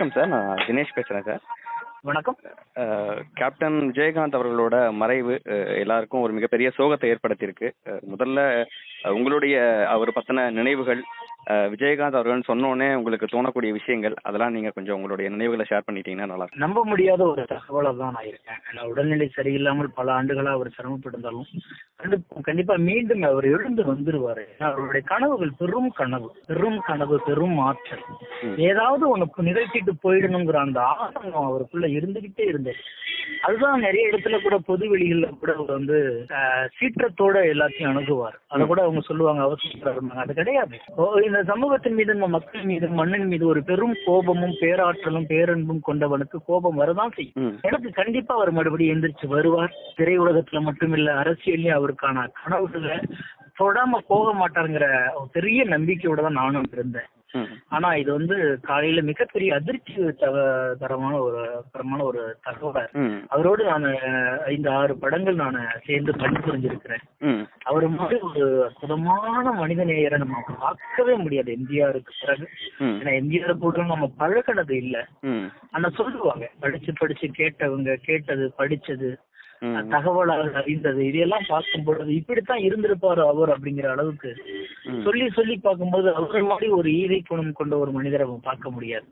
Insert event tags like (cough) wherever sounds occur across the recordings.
வணக்கம் சார். நான் தினேஷ் பேசுகிறேன் சார். வணக்கம். கேப்டன் விஜயகாந்த் அவர்களோட மறைவு எல்லாருக்கும் ஒரு மிகப்பெரிய சோகத்தை ஏற்படுத்தியிருக்கு. முதல்ல உங்களுடைய அவர் பத்தின நினைவுகள் விஜயகாந்த் அவர்கள் சொன்னோன்னே உங்களுக்கு தோணக்கூடிய விஷயங்கள் அதெல்லாம் நீங்க கொஞ்சம் உங்களுடைய நினைவுகளை ஷேர் பண்ணிட்டீங்கன்னா நல்லா நம்ப முடியாத ஒரு தகவலாக தான் நான் இருக்கேன். உடல்நிலை சரியில்லாமல் பல ஆண்டுகளா அவர் சிரமப்பட்டிருந்தாலும் கண்டிப்பா- மீண்டும் அவர் எழுந்து வந்துருவாரு. அவருடைய கனவுகள் பெரும் கனவு பெரும் கனவு பெரும் ஆற்றல். ஏதாவது ஒண்ணு நிகழ்த்திட்டு போயிடணுங்கிற அந்த ஆதங்கம் அவருக்குள்ள இருந்துகிட்டே இருந்தது. அதுதான் நிறைய இடத்துல கூட பொது வெளிகள்ல கூட அவர் வந்து சீற்றத்தோட எல்லாத்தையும் அணுகுவார். அதை கூட அவங்க சொல்லுவாங்க அவசியம் அது கிடையாது. இந்த சமூகத்தின் மீது நம்ம மக்கள் மீது மண்ணின் மீது ஒரு பெரும் கோபமும் பேராற்றலும் பேரன்பும் கொண்டவனுக்கு கோபம் வரதான் செய்யும். எனக்கு கண்டிப்பா அவர் மறுபடியும் எந்திரிச்சு வருவார். திரையுலகத்துல மட்டுமில்ல அரசியல்லையும் அவருக்கான கனவுகளை தொடாம போக மாட்டாருங்கிற பெரிய நம்பிக்கையோட தான் நானும் இருந்தேன். ஆனா இது வந்து காலையில மிகப்பெரிய அதிர்ச்சி தரமான ஒரு தரமான ஒரு தகவல் அவரோடு நான் ஐந்து ஆறு படங்கள் நான் சேர்ந்து பணிபுரிஞ்சிருக்கிறேன் அவர் மாதிரி ஒரு அற்புதமான மனித நேயரை நம்ம பார்க்கவே முடியாது. எம்ஜிஆருக்கு பிறகு. ஏன்னா எம்ஜிஆர் போட்டு நம்ம பழகினது இல்ல. ஆனா சொல்லுவாங்க. படிச்சு படிச்சு கேட்டவங்க கேட்டது படிச்சது. ம் தகவலாக அறிந்தது. இதெல்லாம் பார்க்கும் பொழுது இப்படித்தான் இருந்திருப்பாரு அவர் அப்படிங்கிற அளவுக்கு. சொல்லி சொல்லி பார்க்கும்போது அவர் மாதிரி ஒரு ஈகை குணம் கொண்ட ஒரு மனிதரை பார்க்க முடியாது.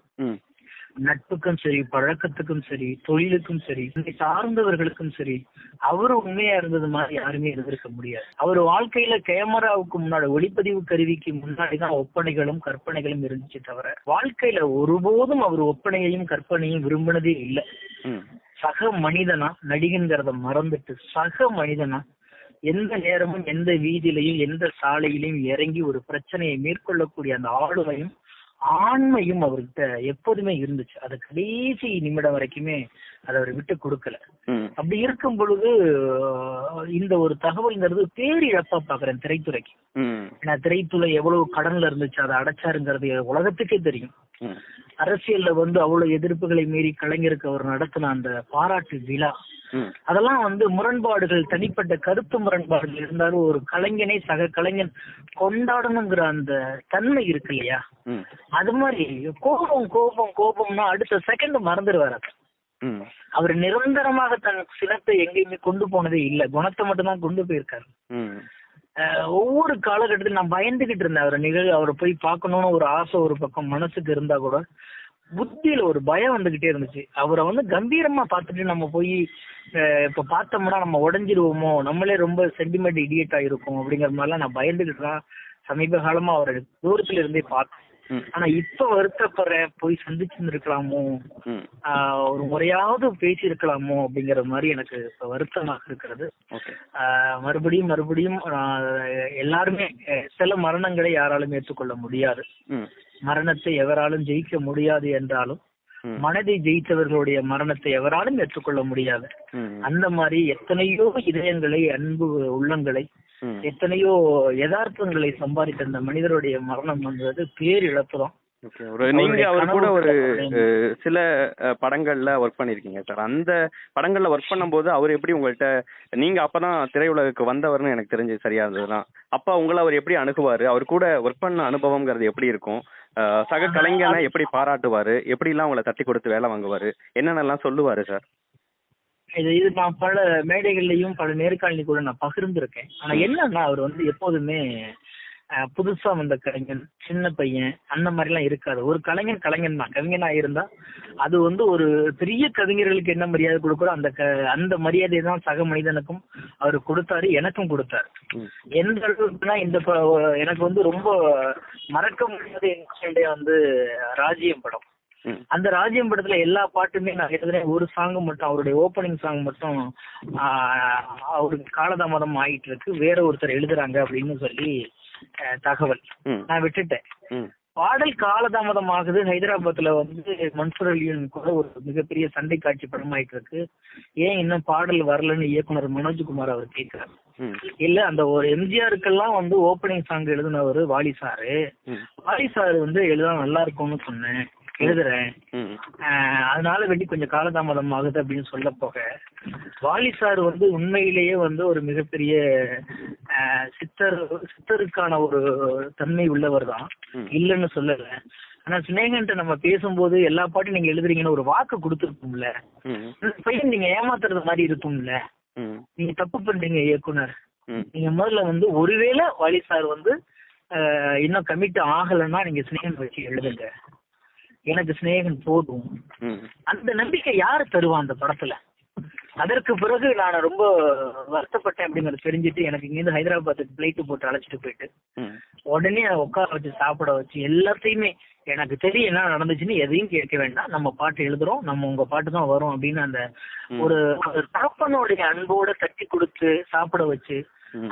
நட்புக்கும் சரி பழக்கத்துக்கும் சரி தொழிலுக்கும் சரி இதை சார்ந்தவர்களுக்கும் சரி அவர் உண்மையா இருந்தது மாதிரி யாருமே இருந்திருக்க முடியாது. அவர் வாழ்க்கையில கேமராவுக்கு முன்னாடி ஒளிப்பதிவு கருவிக்கு முன்னாடி தான் ஒப்பனைகளும் கற்பனைகளும் இருந்துச்சு தவிர வாழ்க்கையில ஒருபோதும் அவர் ஒப்பனையையும் கற்பனையும் விரும்பினதே இல்லை. சக மனிதனா நடிகன்கிறத மறந்துட்டு சக மனிதனா எந்த நேரமும் எந்த வீதியிலையும் எந்த சாலையிலையும் இறங்கி ஒரு பிரச்சனையை மேற்கொள்ளக்கூடிய அந்த ஆளுமையும் ஆண்மையும் அவர்கிட்ட எப்போதுமே இருந்துச்சு. அது கடைசி நிமிடம் வரைக்குமே அதை அவர் விட்டு கொடுக்கல. அப்படி இருக்கும் பொழுது இந்த ஒரு தகவல்ங்கிறது பேரிழப்பா பாக்குறேன் திரைத்துறைக்கு. ஏன்னா திரைத்துறை எவ்வளவு கடன்ல இருந்துச்சு அதை அடைச்சாருங்கிறது உலகத்துக்கே தெரியும். அரசியல்ல வந்து அவ்வளவு எதிர்ப்புகளை மீறி கலைஞருக்கு அவர் நடத்தின அந்த பாராட்டு விழா அதெல்லாம் வந்து முரண்பாடுகள் தனிப்பட்ட கருத்து முரண்பாடுகள் இருந்தாலும் ஒரு கலைஞனை சக கலைஞன் கொண்டாடணுங்கிற அந்த தன்மை இருக்கு இல்லையா? அது மாதிரி கோபம் கோபம் கோபம்னா அடுத்த செகண்ட் மறந்துடுவார் அவர். நிரந்தரமாக தன் சினத்தை எங்கேயுமே கொண்டு போனதே இல்ல. குணத்தை மட்டும் தான் கொண்டு போயிருக்காரு. ஒவ்வொரு காலகட்டத்திலும் நான் பயந்துகிட்டு இருந்தேன். அவரை நிகழ் அவரை போய் பார்க்கணும்னு ஒரு ஆசை ஒரு பக்கம் மனசுக்கு இருந்தா கூட புத்தியில ஒரு பயம் வந்துகிட்டே இருந்துச்சு. அவரை வந்து கம்பீரமா பார்த்துட்டு நம்ம போய் இப்ப பார்த்தோம்னா நம்ம உடஞ்சிருவோமோ நம்மளே ரொம்ப சென்டிமெண்ட் இடியட் ஆயிருக்கும் அப்படிங்கிற மாதிரிலாம் நான் பயந்துகிட்டு தான் சமீப காலமா அவரை தூரத்துல இருந்தே பார்த்தேன். ஆனா இப்ப வருத்தப்படுறேன் போய் சந்திச்சிருந்துருக்கலாமோ? ம். ஆஹ் ஒரு முறையாவது பேசி இருக்கலாமோ அப்படிங்கிற மாதிரி எனக்கு இப்ப வருத்தமாக இருக்கிறது. மறுபடியும் மறுபடியும் எல்லாருமே சில மரணங்களை யாராலும் ஏற்றுக்கொள்ள முடியாது. மரணத்தை எவராலும் ஜெயிக்க முடியாது என்றாலும் மனதை ஜெயித்தவர்களுடைய மரணத்தை எவராலும் ஏற்றுக்கொள்ள முடியாது. அந்த மாதிரி எத்தனையோ இதயங்களை அன்பு உள்ளங்களை எத்தனையோ யதார்த்தங்களை சம்பாதித்த அந்த மனிதருடைய மரணம் வந்தது பேரிழப்பு தான் நீங்க அவர் கூட ஒரு சில படங்கள்ல ஒர்க் பண்ணிருக்கீங்க சார் அந்த படங்கள்ல ஒர்க் பண்ணும்போது அவர் எப்படி உங்கள்கிட்ட நீங்க அப்பதான் திரையுலகுக்கு வந்தவர்னு எனக்கு தெரிஞ்சு சரியா இருந்ததுதான் அப்ப உங்களை அவர் எப்படி அணுகுவாரு? அவர் கூட ஒர்க் பண்ண அனுபவம்ங்கிறது எப்படி இருக்கும்? சக கலைஞனை எப்படி பாராட்டுவாரு? எப்படி எல்லாம் உங்களை தட்டி கொடுத்து வேலை வாங்குவாரு? என்னென்னலாம் சொல்லுவாரு சார் இது இது நான் பல மேடைகள்லயும் பல நேர்காணலி கூட நான் பகிர்ந்திருக்கேன். ஆனா என்னன்னா அவர் வந்து எப்போதுமே புதுசா வந்த கலைஞன் சின்ன பையன் அந்த மாதிரி எல்லாம் இருக்காது. ஒரு கலைஞன் கலைஞன் தான். கவிஞனா இருந்தா அது வந்து ஒரு பெரிய கவிஞர்களுக்கு என்ன மரியாதை கொடுக்குறோ அந்த அந்த மரியாதை தான் சக மனிதனுக்கும் அவர் கொடுத்தாரு எனக்கும் கொடுத்தாரு. எந்த அளவுக்குன்னா இந்த எனக்கு வந்து ரொம்ப மறக்க முடியாத என்னுடைய வந்து ராஜ்யம் படம். அந்த ராஜ்யம் படத்துல எல்லா பாட்டுமே நான் எழுதுனே ஒரு சாங் மட்டும் அவருடைய ஓப்பனிங் சாங் மட்டும் அவருக்கு காலதாமதம் ஆயிட்டு இருக்கு. வேற ஒருத்தர் எழுதுறாங்க அப்படின்னு சொல்லி தகவல். நான் விட்டுட்டேன். பாடல் காலதாமதம் ஆகுது ஹைதராபாத்ல வந்து மன்சூர் அலியின் கூட ஒரு மிகப்பெரிய சண்டை காட்சி படமாயிட்டு இருக்கு ஏன் இன்னும் பாடல் வரலன்னு இயக்குனர் மனோஜ்குமார் அவர் கேட்கிறார். இல்ல அந்த ஒரு எம்ஜிஆருக்கெல்லாம் வந்து ஓப்பனிங் சாங் எழுதினவர் வாலி சாரு. வாலி சார் வந்து எழுதா நல்லா இருக்கும்னு சொன்னேன். எழுதுறேன். அதனால வேண்டி கொஞ்சம் காலதாமதம் ஆகுது அப்படின்னு சொல்ல போக வாலி சார் வந்து உண்மையிலேயே வந்து ஒரு மிகப்பெரிய சித்தர் சித்தருக்கான ஒரு தன்மை உள்ளவர் தான். இல்லைன்னு சொல்லல. ஆனா சினேகன்ட்ட நம்ம பேசும்போது எல்லா பாட்டும் நீங்க எழுதுறீங்கன்னு ஒரு வாக்கு கொடுத்துருக்கும்ல பையன் நீங்க ஏமாத்துறது மாதிரி இருக்கும்ல. நீங்க தப்பு பண்றீங்க இயக்குனர். நீங்க முதல்ல வந்து ஒருவேளை வாலி சார் வந்து இன்னும் கமிட் ஆகலைன்னா நீங்க சினேகன் வச்சு எழுதுங்க. எனக்கு சிநேகன் போதும். அந்த நம்பிக்கை யாரு தருவா அந்த படத்துல? அதற்கு பிறகு நான் ரொம்ப வருத்தப்பட்டேன் அப்படிங்கறது தெரிஞ்சுட்டு எனக்கு இங்கிருந்து ஹைதராபாத்துக்கு பிளைட் போட்டு அழைச்சிட்டு போயிட்டு உடனே அதை உட்கார வச்சு சாப்பிட வச்சு எல்லாத்தையுமே எனக்கு தெரியும் என்ன நடந்துச்சுன்னு எதையும் கேட்க வேண்டாம் நம்ம பாட்டு எழுதுறோம் நம்ம உங்க பாட்டு தான் வரும் அப்படின்னு அந்த. ஒரு தகப்பனுடைய அன்போட தட்டி கொடுத்து சாப்பிட வச்சு.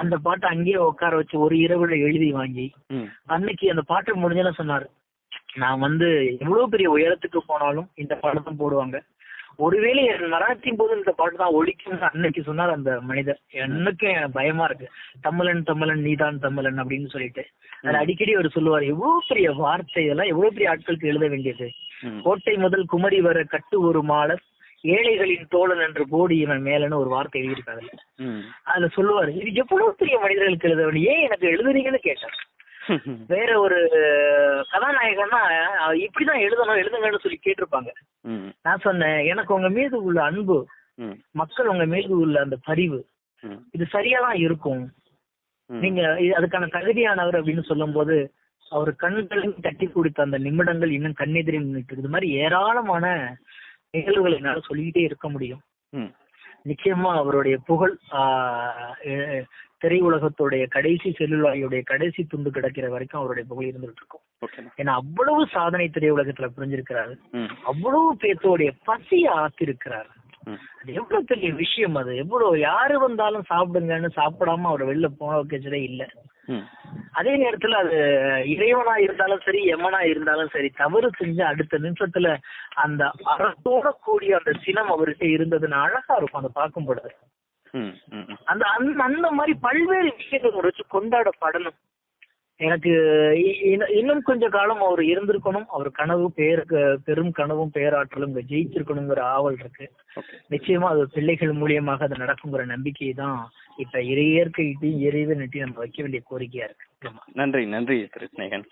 அந்த பாட்டை அங்கேயே உட்கார வச்சு ஒரு இரவுல எழுதி வாங்கி அன்னைக்கு அந்த பாட்டு முடிஞ்சல சொன்னாரு நான் வந்து எவ்வளவு பெரிய உயரத்துக்கு போனாலும் இந்த பாட்டு தான் போடுவாங்க ஒருவேளை என் மரணத்தின் போது இந்த பாட்டு தான் ஒழிக்கும் அன்னைக்கு சொன்னார் அந்த மனிதர். எனக்கு பயமா இருக்கு. தமிழன் தமிழன் நீதான் தமிழன் அப்படின்னு சொல்லிட்டு. அது அடிக்கடி அவர் சொல்லுவார் எவ்வளவு பெரிய வார்த்தை இதெல்லாம் எவ்வளவு பெரிய ஆட்களுக்கு எழுத வேண்டியது. கோட்டை முதல் குமரி வர கட்டு ஒரு மாலர் ஏழைகளின் தோழன் என்று போடி இவன் மேலன்னு ஒரு வார்த்தை எழுதியிருக்காரு. அதுல சொல்லுவாரு இது எவ்வளவு பெரிய மனிதர்களுக்கு எழுத வேண்டிய ஏன் எனக்கு எழுதுறீங்கன்னு கேட்டார். (laughs) வேற ஒரு கதாநாயகன்னா இப்படிதான் எழுதணும் எழுதுங்கன்னு சொல்லி கேட்டிருப்பாங்க. நான் சொன்னேன் எனக்கு உங்க மீது உள்ள அன்பு. மக்கள் உங்க மீது உள்ள அந்த பரிவு. இது சரியா தான் இருக்கும். நீங்க அதுக்கான தகுதியானவர் அப்படின்னு சொல்லும்போது அவர் கண்களையும் தட்டி கொடுத்த அந்த நிமிடங்கள் இன்னும் கண்ணெதிரி நின்னுட்டு இது மாதிரி ஏராளமான நிகழ்வுகளை என்னால சொல்லிக்கிட்டே இருக்க முடியும். நிச்சயமா அவருடைய புகழ் திரையுலகத்துடைய கடைசி செல்லுலாயுடைய கடைசி துண்டு கிடைக்கிற வரைக்கும் அவருடைய புகழ் இருந்துட்டு இருக்கும் ஏன்னா அவ்வளவு சாதனை திரையுலகத்துல புரிஞ்சிருக்கிறாரு. அவ்வளவு பேர்த்தோடைய பசியை ஆத்திருக்கிறாரு. அது எவ்வளவு பெரிய விஷயம் அது எவ்வளவு யாரு வந்தாலும் சாப்பிடுங்கன்னு சாப்பிடாம அவரை வெளில போன வைக்கச்சதே இல்ல. அதே நேரத்துல அது இறைவனா இருந்தாலும் சரி எமனா இருந்தாலும் சரி தவறு செஞ்ச அடுத்த நிமிஷத்துல அந்த அறத்தோட கூடிய அந்த சினம் அவர்கிட்ட இருந்ததுன்னு அழகா இருக்கும் அதை பார்க்கும் பொழுது. அந்த அந்த அந்த மாதிரி பல்வேறு விஷயங்கள் வச்சு கொண்டாடப்படணும். எனக்கு இன்னும் கொஞ்ச காலம் அவர் இருந்திருக்கணும். அவர் கனவு பேருக்கு பெரும் கனவும் பேராற்றலும் ஜெயிச்சிருக்கணுங்கிற ஆவல் இருக்கு. நிச்சயமா அது பிள்ளைகள் மூலியமாக அது நடக்குங்கிற நம்பிக்கை தான் இப்ப இறையற்கையிட்டையும் இறைவனிட்டையும் நம்ம வைக்க வேண்டிய கோரிக்கையா இருக்கு. நன்றி நன்றி திரு ஸ்நேகன்